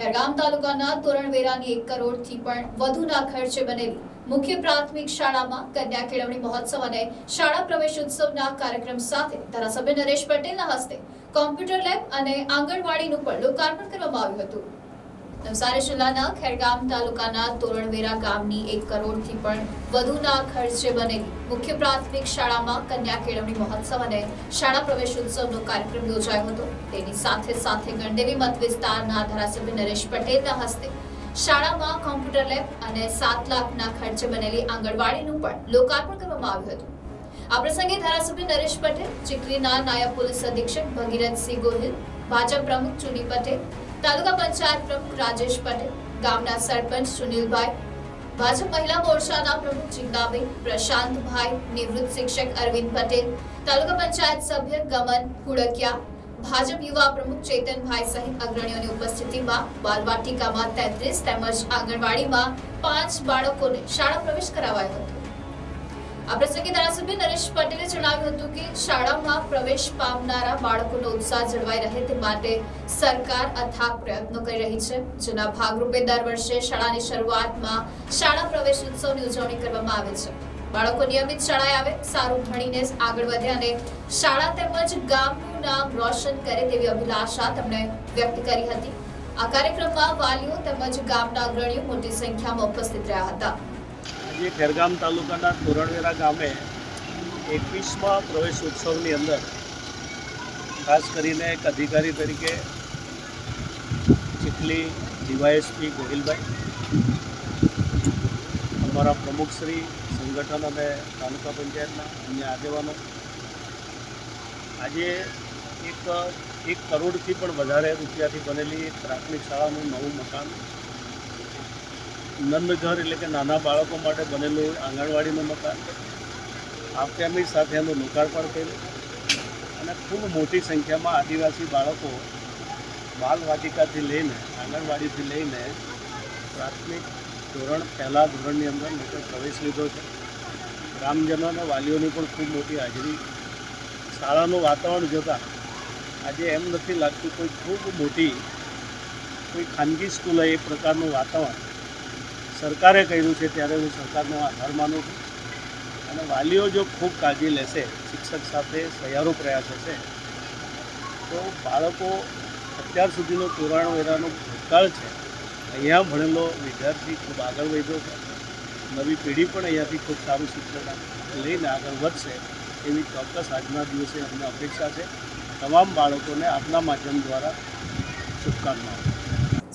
ખેરગામ તાલુકાના તોરણવેરાની એક કરોડથી પણ વધુના ખર્ચે બનેલી મુખ્ય પ્રાથમિક શાળામાં કન્યા કેળવણી મહોત્સવ અને શાળા પ્રવેશ ઉત્સવના કાર્યક્રમ સાથે ધારાસભ્ય નરેશ પટેલના હસ્તે કોમ્પ્યુટર લેબ અને આંગણવાડીનું પણ લોકાર્પણ કરવામાં આવ્યું હતું. નવસારી જિલ્લાના ખેરગામ તાલુકાના તોરણવેરા ગામની એક કરોડથી પણ વધુના ખર્ચે બનેલી મુખ્ય પ્રાથમિક શાળામાં કન્યા કેળવણી મહોત્સવ અને શાળા પ્રવેશ ઉત્સવનો કાર્યક્રમ યોજાયો હતો. તેની સાથે સાથે ગણદેવી મત વિસ્તારના ધારાસભ્ય નરેશ પટેલના હસ્તે શાળામાં કોમ્પ્યુટર લેબ અને સાત લાખના ખર્ચે બનેલી આંગણવાડીનું પણ લોકાર્પણ કરવામાં આવ્યું હતું. આ પ્રસંગે ધારાસભ્ય નરેશ પટેલ, ચીખલીના નાયબ પોલીસ અધિક્ષક ભગીરથસિંહ ગોહિલ, ભાજપ પ્રમુખ ચુની પટેલ તાલુકા પંચાયત પ્રમુખ રાજેશ પટેલ, ગામના સરપંચ સુનિલભાઈ, ભાજપ મહિલા મોરચાના પ્રમુખ જિજ્ઞાબેન પ્રશાંતભાઈ, નિવૃત્ત શિક્ષક અરવિંદ પટેલ, તાલુકા પંચાયત સભ્ય ગમન હુડકિયા ભાજપ યુવા પ્રમુખ ચેતનભાઈ સહિત અગ્રણીઓની ઉપસ્થિતિમાં બાલવાટિકામાં તેત્રીસ તેમજ આંગણવાડીમાં પાંચ બાળકોને શાળા પ્રવેશ કરાવાયો હતો. આ પ્રસંગે ધારાસભ્ય નરેશ પટેલે જણાવ્યું હતું કે શાળામાં પ્રવેશ પામનારા બાળકોનો ઉત્સાહ જળવાઈ રહે તે માટે સરકાર અથાગ પ્રયત્નો કરી રહી છે. જેના ભાગરૂપે દર વર્ષે શાળાની શરૂઆતમાં શાળા પ્રવેશ ઉત્સવની ઉજવણી કરવામાં આવે છે. બાળકો નિયમિત શાળાએ આવે, સારું ભણીને આગળ વધે અને શાળા તેમજ ગામનું નામ રોશન કરે તેવી અભિલાષા તેમણે વ્યક્ત કરી હતી. આ કાર્યક્રમમાં વાલીઓ તેમજ ગામના અગ્રણીઓ મોટી સંખ્યામાં ઉપસ્થિત રહ્યા હતા. આજે ખેરગામ તાલુકાના તોરણવેરા ગામે એકવીસમાં પ્રવેશ ઉત્સવની અંદર ખાસ કરીને એક અધિકારી તરીકે ચીખલી ડીવાયએસપી ગોહિલભાઈ, અમારા પ્રમુખશ્રી સંગઠન અને તાલુકા પંચાયતના અન્ય આગેવાનો. આજે એક એક કરોડથી પણ વધારે રૂપિયાથી બનેલી પ્રાથમિક શાળાનું નવું મકાન નંદઘર એટલે કે નાના બાળકો માટે બનેલું આંગણવાડીનું મકાન. આપત્યાની સાથે એનું લોકાર્પણ કર્યું. અને ખૂબ મોટી સંખ્યામાં આદિવાસી બાળકો બાલવાટિકાથી લઈને, આંગણવાડીથી લઈને પ્રાથમિક ધોરણ, પહેલા ધોરણની અંદર લોકો પ્રવેશ લીધો છે. ગ્રામજનો અને વાલીઓની પણ ખૂબ મોટી હાજરી. શાળાનું વાતાવરણ જોતાં આજે એમ નથી લાગતું કોઈ ખૂબ મોટી, કોઈ ખાનગી સ્કૂલે એ પ્રકારનું વાતાવરણ સરકારે કર્યું છે ત્યારે હું સરકારનો આભાર માનું છું. અને વાલીઓ જો ખૂબ કાળજી લેશે, શિક્ષક સાથે સહિયારો પ્રયાસ હશે, તો બાળકો અત્યાર સુધીનો પુરાણ વેરાનો ભૂતકાળ છે. અહીંયા ભણેલો વિદ્યાર્થી ખૂબ આગળ વધ્યો છે. નવી પેઢી પણ અહીંયાથી ખૂબ સારું શિક્ષણ લઈને આગળ વધશે એવી ચોક્કસ આજના દિવસે અમને અપેક્ષા છે. તમામ બાળકોને આપના માધ્યમ દ્વારા શુભકામનાઓ.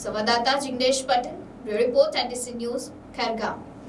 સંવાદદાતા Jignesh Patel. Bureau Report and DC News, Khargam.